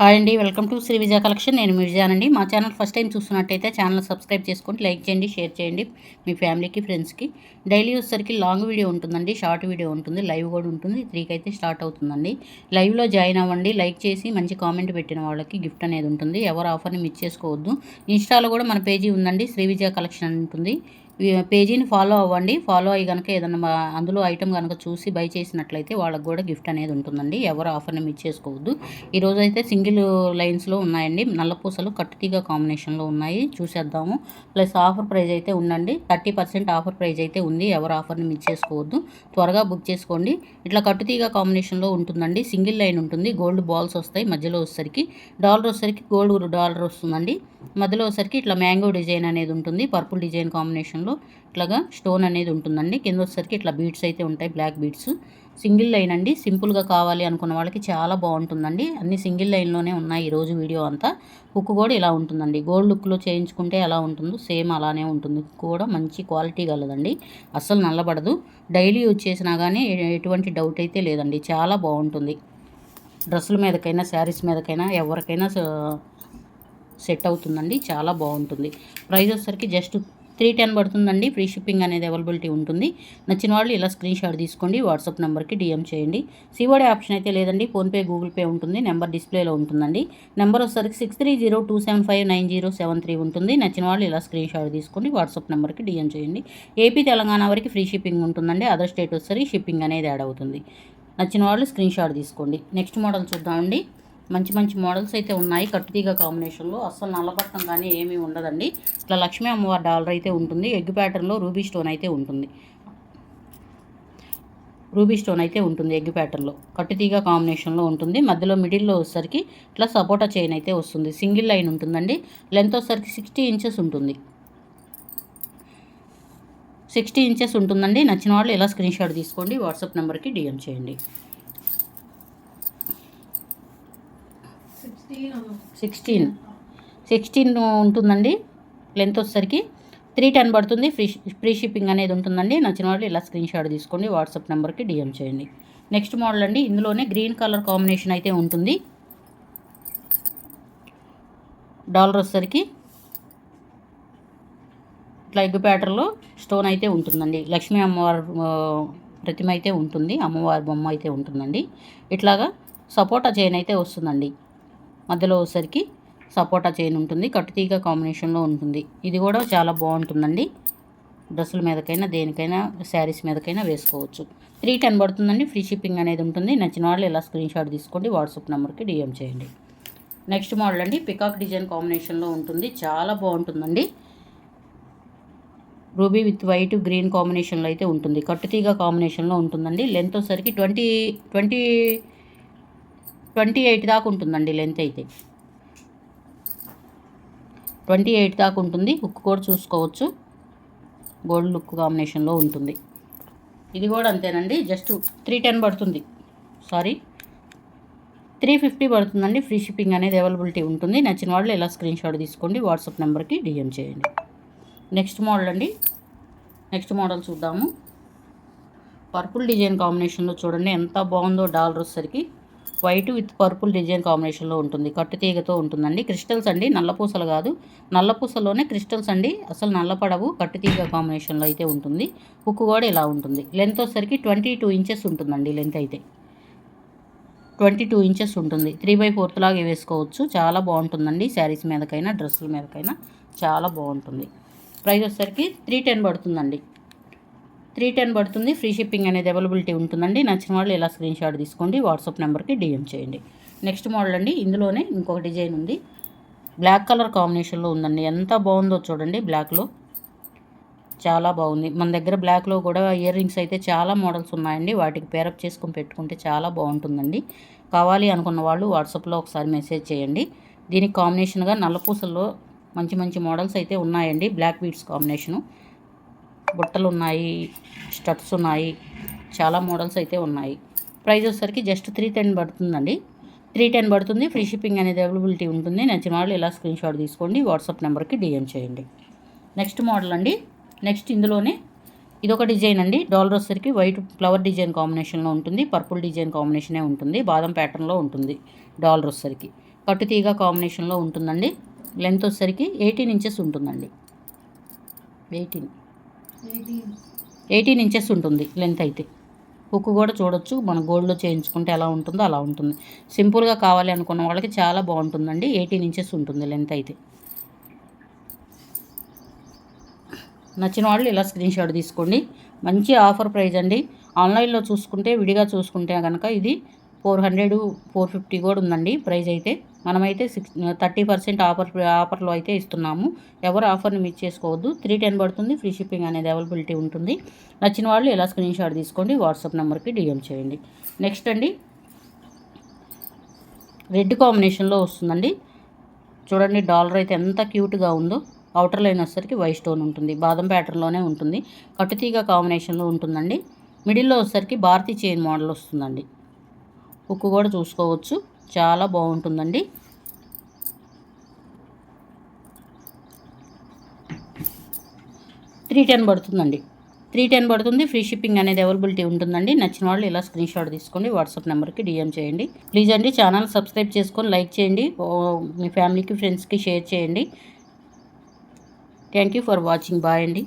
Hi అండి welcome to Shri Vijaya collection. నేను విజయానండి. మా ఛానల్ ఫస్ట్ టైం చూస్తున్నట్టయితే ఛానల్ సబ్స్క్రైబ్ చేసుకోండి లైక్ చేయండి షేర్ చేయండి మీ ఫ్యామిలీకి ఫ్రెండ్స్కి. డైలీ వచ్చేసరికి లాంగ్ వీడియో ఉంటుందండి షార్ట్ వీడియో ఉంటుంది లైవ్ కూడా ఉంటుంది. త్రీకి అయితే స్టార్ట్ అవుతుందండి. లైవ్లో జాయిన్ అవ్వండి లైక్ చేసి మంచి కామెంట్ పెట్టిన వాళ్ళకి గిఫ్ట్ అనేది ఉంటుంది. ఎవరు ఆఫర్ని మిస్ చేసుకోవద్దు. ఇన్స్టాలో కూడా మన పేజీ ఉందండి శ్రీ విజయ కలెక్షన్ ఉంటుంది. పేజీని ఫాలో అవ్వండి. ఫాలో అయ్యి కనుక ఏదన్నా అందులో ఐటమ్ కనుక చూసి బై చేసినట్లయితే వాళ్ళకి కూడా గిఫ్ట్ అనేది ఉంటుందండి. ఎవరు ఆఫర్ని మిస్ చేసుకోవద్దు. ఈరోజు అయితే సింగిల్ లైన్స్లో ఉన్నాయండి. నల్లపూసలు కట్టుతీగ కాంబినేషన్లో ఉన్నాయి. చూసేద్దాము. ప్లస్ ఆఫర్ ప్రైజ్ అయితే ఉందండి. థర్టీ పర్సెంట్ ఆఫర్ ప్రైజ్ అయితే ఉంది. ఎవరు ఆఫర్ని మిస్ చేసుకోవద్దు. త్వరగా బుక్ చేసుకోండి. ఇట్లా కట్టుతీగ కాంబినేషన్లో ఉంటుందండి. సింగిల్ లైన్ ఉంటుంది. గోల్డ్ బాల్స్ వస్తాయి మధ్యలో వచ్చేసరికి. డాలర్ వచ్చేసరికి గోల్డ్ డాలర్ వస్తుందండి. మధ్యలో వచ్చేసరికి ఇట్లా మ్యాంగో డిజైన్ అనేది ఉంటుంది. పర్పుల్ డిజైన్ కాంబినేషన్లో ఇట్లాగా స్టోన్ అనేది ఉంటుందండి. కింద వచ్చేసరికి ఇట్లా బీడ్స్ అయితే ఉంటాయి బ్లాక్ బీడ్స్ సింగిల్ లైన్ అండి. సింపుల్గా కావాలి అనుకున్న వాళ్ళకి చాలా బాగుంటుందండి. అన్ని సింగిల్ లైన్లోనే ఉన్నాయి ఈరోజు వీడియో అంతా. హుక్ కూడా ఇలా ఉంటుందండి. గోల్డ్ లుక్లో చేయించుకుంటే ఎలా ఉంటుందో సేమ్ అలానే ఉంటుంది. కూడా మంచి క్వాలిటీ కలదండి అస్సలు నల్లబడదు. డైలీ యూజ్ చేసినా కానీ ఎటువంటి డౌట్ అయితే లేదండి. చాలా బాగుంటుంది. డ్రెస్సుల మీదకైనా శారీస్ మీదకైనా ఎవరికైనా సెట్ అవుతుందండి. చాలా బాగుంటుంది. ప్రైస్ వచ్చేసరికి జస్ట్ త్రీ టెన్ పడుతుందండి. ఫ్రీ షిప్పింగ్ అనేది అవైలబిలిటీ ఉంటుంది. నచ్చిన వాళ్ళు ఇలా స్క్రీన్ షాట్ తీసుకోండి. వాట్సాప్ నెంబర్కి డిఎం చేయండి. సివోడే ఆప్షన్ అయితే లేదండి. ఫోన్పే గూగుల్ పే ఉంటుంది. నెంబర్ డిస్ప్లేలో ఉంటుందండి. నెంబర్ వచ్చేసరికి six three zero two seven five nine zero seven three ఉంటుంది. నచ్చిన వాళ్ళు ఇలా స్క్రీన్ షాట్ తీసుకోండి. వాట్సాప్ నెంబర్కి డిఎం చేయండి. ఏపీ తెలంగాణ వరకు ఫ్రీ షిప్పింగ్ ఉంటుందండి. అదర్ స్టేట్ వచ్చేసరికి షిప్పింగ్ అనేది యాడ్ అవుతుంది. నచ్చిన వాళ్ళు స్క్రీన్ షాట్ తీసుకోండి. నెక్స్ట్ మోడల్ చూద్దామండి. మంచి మంచి మోడల్స్ అయితే ఉన్నాయి. కట్టుతీగ కాంబినేషన్లో అస్సలు నల్లపట్టం కానీ ఏమీ ఉండదండి. ఇట్లా లక్ష్మీ అమ్మవారి డాలర్ అయితే ఉంటుంది. ఎగ్ ప్యాటర్న్లో రూబీ స్టోన్ అయితే ఉంటుంది. రూబీ స్టోన్ అయితే ఉంటుంది ఎగ్ ప్యాటర్న్లో కట్టుతీగ కాంబినేషన్లో ఉంటుంది. మధ్యలో మిడిల్లో వచ్చేసరికి ఇట్లా సపోటా చైన్ అయితే వస్తుంది. సింగిల్ లైన్ ఉంటుందండి. లెంత్ వచ్చేసరికి సిక్స్టీ ఇంచెస్ ఉంటుంది. సిక్స్టీ ఇంచెస్ ఉంటుందండి. నచ్చిన వాళ్ళు ఇలా స్క్రీన్ షాట్ తీసుకోండి. వాట్సాప్ నెంబర్కి డిఎం చేయండి. సిక్స్టీన్ సిక్స్టీన్ uh, ఉంటుందండి. లెంత్ వచ్చేసరికి త్రీ టెన్ పడుతుంది. ఫ్రీ ఫ్రీ షిప్పింగ్ అనేది ఉంటుందండి. నచ్చిన వాళ్ళు ఇలా స్క్రీన్ షాట్ తీసుకోండి. వాట్సాప్ నెంబర్కి డిఎం చేయండి. నెక్స్ట్ మోడల్ అండి. ఇందులోనే గ్రీన్ కలర్ కాంబినేషన్ అయితే ఉంటుంది. డాలర్ వచ్చేసరికి ఇట్లా ఎగ్ ప్యాటర్లో స్టోన్ అయితే ఉంటుందండి. లక్ష్మీ అమ్మవారి uh, ప్రతిమ అయితే ఉంటుంది. అమ్మవారి బొమ్మ అయితే ఉంటుందండి. ఇట్లాగా సపోటా చైన్ అయితే వస్తుందండి. మధ్యలో వచ్చేసరికి సపోటా చైన్ ఉంటుంది కట్టుతీగ కాంబినేషన్లో ఉంటుంది. ఇది కూడా చాలా బాగుంటుందండి. డ్రెస్సుల మీదకైనా దేనికైనా శారీస్ మీదకైనా వేసుకోవచ్చు. త్రీ టెన్ పడుతుందండి. ఫ్రీ షిప్పింగ్ అనేది ఉంటుంది. నచ్చిన వాళ్ళు ఇలా స్క్రీన్ షాట్ తీసుకోండి వాట్సాప్ నెంబర్కి డిఎం చేయండి. నెక్స్ట్ మోడల్ అండి. పికాక్ డిజైన్ కాంబినేషన్లో ఉంటుంది. చాలా బాగుంటుందండి. రూబీ విత్ వైట్ గ్రీన్ కాంబినేషన్లో అయితే ఉంటుంది. కట్టుతీగ కాంబినేషన్లో ఉంటుందండి. లెంత్ వచ్చేసరికి ట్వంటీ ట్వంటీ ట్వంటీ ఎయిట్ దాకా ఉంటుందండి లెంత్ అయితే. ట్వంటీ ఎయిట్ దాకా ఉంటుంది. హుక్ కూడా చూసుకోవచ్చు. గోల్డ్ లుక్ కాంబినేషన్లో ఉంటుంది. ఇది కూడా అంతేనండి. జస్ట్ త్రీ టెన్ పడుతుంది. సారీ. త్రీ ఫిఫ్టీ పడుతుందండి. ఫ్రీ షిప్పింగ్ అనేది అవైలబిలిటీ ఉంటుంది. నచ్చిన వాళ్ళు ఇలా స్క్రీన్ షాట్ తీసుకోండి. వాట్సాప్ నెంబర్కి డిఎం చేయండి. నెక్స్ట్ మోడల్ అండి. నెక్స్ట్ మోడల్ చూద్దాము. పర్పుల్ డిజైన్ కాంబినేషన్లో చూడండి. ఎంత బాగుందో డాలర్ వచ్చేసరికి. వైట్ విత్ పర్పుల్ డిజైన్ కాంబినేషన్లో ఉంటుంది. కట్టు తీగతో ఉంటుందండి. క్రిస్టల్స్ అండి. నల్లపూసలు కాదు. నల్లపూసలోనే క్రిస్టల్స్ అండి. అసలు నల్లపడవు కట్టుతీగ కాంబినేషన్లో అయితే ఉంటుంది. హుక్ కూడా ఇలా ఉంటుంది. లెంత్ వచ్చేసరికి ట్వంటీ టూ ఇంచెస్ ఉంటుందండి లెంత్ అయితే. ట్వంటీ టూ ఇంచెస్ ఉంటుంది. త్రీ బై ఫోర్త్ లాగా వేసుకోవచ్చు. చాలా బాగుంటుందండి. శారీస్ మీదకైనా డ్రెస్సుల మీదకైనా చాలా బాగుంటుంది. ప్రైస్ వచ్చేసరికి త్రీ టెన్ పడుతుందండి. త్రీ టెన్ పడుతుంది. ఫ్రీ షిప్పింగ్ అనేది అవైలబిలిటీ ఉంటుందండి. నచ్చిన వాళ్ళు ఇలా స్క్రీన్ షాట్ తీసుకోండి. వాట్సాప్ నెంబర్కి డిఎం చేయండి. నెక్స్ట్ మోడల్ అండి. ఇందులోనే ఇంకొక డిజైన్ ఉంది. బ్లాక్ కలర్ కాంబినేషన్లో ఉందండి. ఎంత బాగుందో చూడండి. బ్లాక్లో చాలా బాగుంది. మన దగ్గర బ్లాక్లో కూడా ఇయర్ రింగ్స్ అయితే చాలా మోడల్స్ ఉన్నాయండి. వాటికి పేరప్ చేసుకొని పెట్టుకుంటే చాలా బాగుంటుందండి. కావాలి అనుకున్న వాళ్ళు వాట్సాప్లో ఒకసారి మెసేజ్ చేయండి. దీనికి కాంబినేషన్గా నల్లపూసల్లో మంచి మంచి మోడల్స్ అయితే ఉన్నాయండి. Black beads combination. బుట్టలు ఉన్నాయి స్టడ్స్ ఉన్నాయి చాలా మోడల్స్ అయితే ఉన్నాయి. ప్రైస్ వచ్చేసరికి జస్ట్ త్రీ టెన్ పడుతుందండి. త్రీ టెన్ పడుతుంది. ఫ్రీ షిప్పింగ్ అనేది అవైలబిలిటీ ఉంటుంది. నచ్చిన వాళ్ళు ఇలా స్క్రీన్ షాట్ తీసుకోండి. వాట్సాప్ నెంబర్కి డిఎం చేయండి. నెక్స్ట్ మోడల్ అండి. నెక్స్ట్ ఇందులోనే ఇదొక డిజైన్ అండి. డాలర్ వచ్చేసరికి వైట్ ఫ్లవర్ డిజైన్ కాంబినేషన్లో ఉంటుంది. పర్పుల్ డిజైన్ కాంబినేషనే ఉంటుంది. బాదం ప్యాటర్న్లో ఉంటుంది డాలర్ వచ్చేసరికి. కట్టుతీగ కాంబినేషన్లో ఉంటుందండి. లెంత్ వచ్చేసరికి ఎయిటీన్ ఇంచెస్ ఉంటుందండి. ఎయిటీన్. ఎయిటీన్ ఇంచెస్ ఉంటుంది లెంత్ అయితే. హుక్ కూడా చూడొచ్చు. మన గోల్డ్లో చేయించుకుంటే ఎలా ఉంటుందో అలా ఉంటుంది. సింపుల్గా కావాలి అనుకున్న వాళ్ళకి చాలా బాగుంటుందండి. ఎయిటీన్ ఇంచెస్ ఉంటుంది లెంత్ అయితే. నచ్చిన వాళ్ళు ఇలా స్క్రీన్ షాట్ తీసుకోండి. మంచి ఆఫర్ ప్రైజ్ అండి. ఆన్లైన్లో చూసుకుంటే విడిగా చూసుకుంటే కనుక ఇది ఫోర్ హండ్రెడ్ ఫోర్ ఫిఫ్టీ కూడా ఉందండి ప్రైస్ అయితే. మనమైతే సిక్స్ థర్టీ పర్సెంట్ ఆఫర్ ఆఫర్లో అయితే ఇస్తున్నాము. ఎవరు ఆఫర్ని మిస్ చేసుకోవద్దు. త్రీ టెన్ పడుతుంది ఫ్రీ షిప్పింగ్ అనేది అవైలబిలిటీ ఉంటుంది. నచ్చిన వాళ్ళు ఇలా స్క్రీన్ షాట్ తీసుకోండి వాట్సాప్ నెంబర్కి డిఎం చేయండి. నెక్స్ట్ అండి రెడ్ కాంబినేషన్లో వస్తుందండి. చూడండి డాలర్ అయితే ఎంత క్యూట్గా ఉందో. అవుటర్ లైన్ వచ్చేసరికి వై స్టోన్ ఉంటుంది బాదం ప్యాటర్న్లోనే ఉంటుంది. కట్టుతీగ కాంబినేషన్లో ఉంటుందండి. మిడిల్లో వచ్చేసరికి భారతీ చైన్ మోడల్ వస్తుందండి. ఉక్కు కూడా చూసుకోవచ్చు. చాలా బాగుంటుందండి. త్రీ టెన్ పడుతుందండి. త్రీ టెన్ పడుతుంది. ఫ్రీ షిప్పింగ్ అనేది అవైలబిలిటీ ఉంటుందండి. నచ్చిన వాళ్ళు ఇలా స్క్రీన్ షాట్ తీసుకోండి. వాట్సాప్ నెంబర్కి డిఎం చేయండి. ప్లీజ్ అండి ఛానల్ సబ్స్క్రైబ్ చేసుకొని లైక్ చేయండి. మీ ఫ్యామిలీకి ఫ్రెండ్స్కి షేర్ చేయండి. Thank you for watching. Bye అండి.